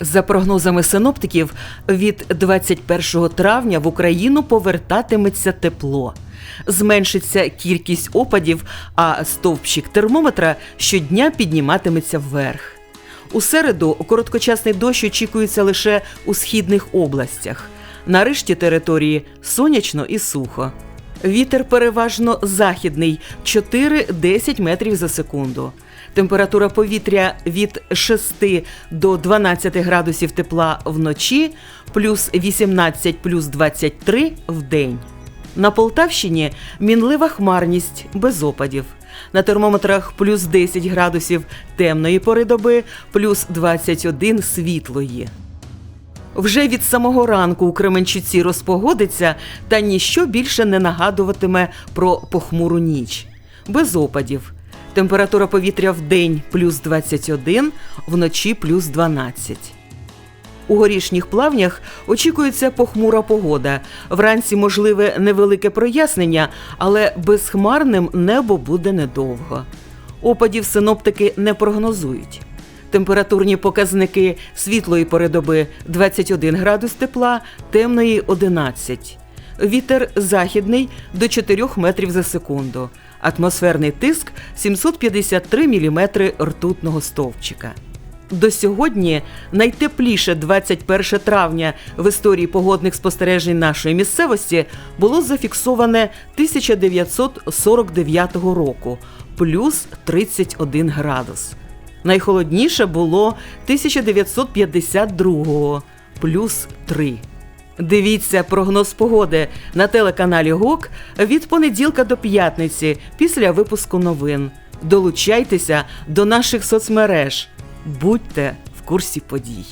За прогнозами синоптиків, від 21 травня в Україну повертатиметься тепло. Зменшиться кількість опадів, а стовпчик термометра щодня підніматиметься вверх. У середу короткочасний дощ очікується лише у східних областях. На решті території сонячно і сухо. Вітер переважно західний 4-10 метрів за секунду. Температура повітря від 6 до 12 градусів тепла вночі, плюс 18 плюс 23 в день. На Полтавщині мінлива хмарність без опадів. На термометрах плюс 10 градусів темної пори доби, плюс 21 світлої. Вже від самого ранку у Кременчуці розпогодиться, та ніщо більше не нагадуватиме про похмуру ніч. Без опадів. Температура повітря в день плюс 21, вночі плюс 12. У горішніх плавнях очікується похмура погода. Вранці можливе невелике прояснення, але безхмарним небо буде недовго. Опадів синоптики не прогнозують. Температурні показники світлої пори доби 21 градус тепла, темної 11. Вітер західний до 4 метрів за секунду. Атмосферний тиск 753 мм ртутного стовпчика. До сьогодні найтепліше 21 травня в історії погодних спостережень нашої місцевості було зафіксоване 1949 року плюс 31 градус. Найхолодніше було 1952 плюс 3. Дивіться прогноз погоди на телеканалі ГОК від понеділка до п'ятниці після випуску новин. Долучайтеся до наших соцмереж. Будьте в курсі подій.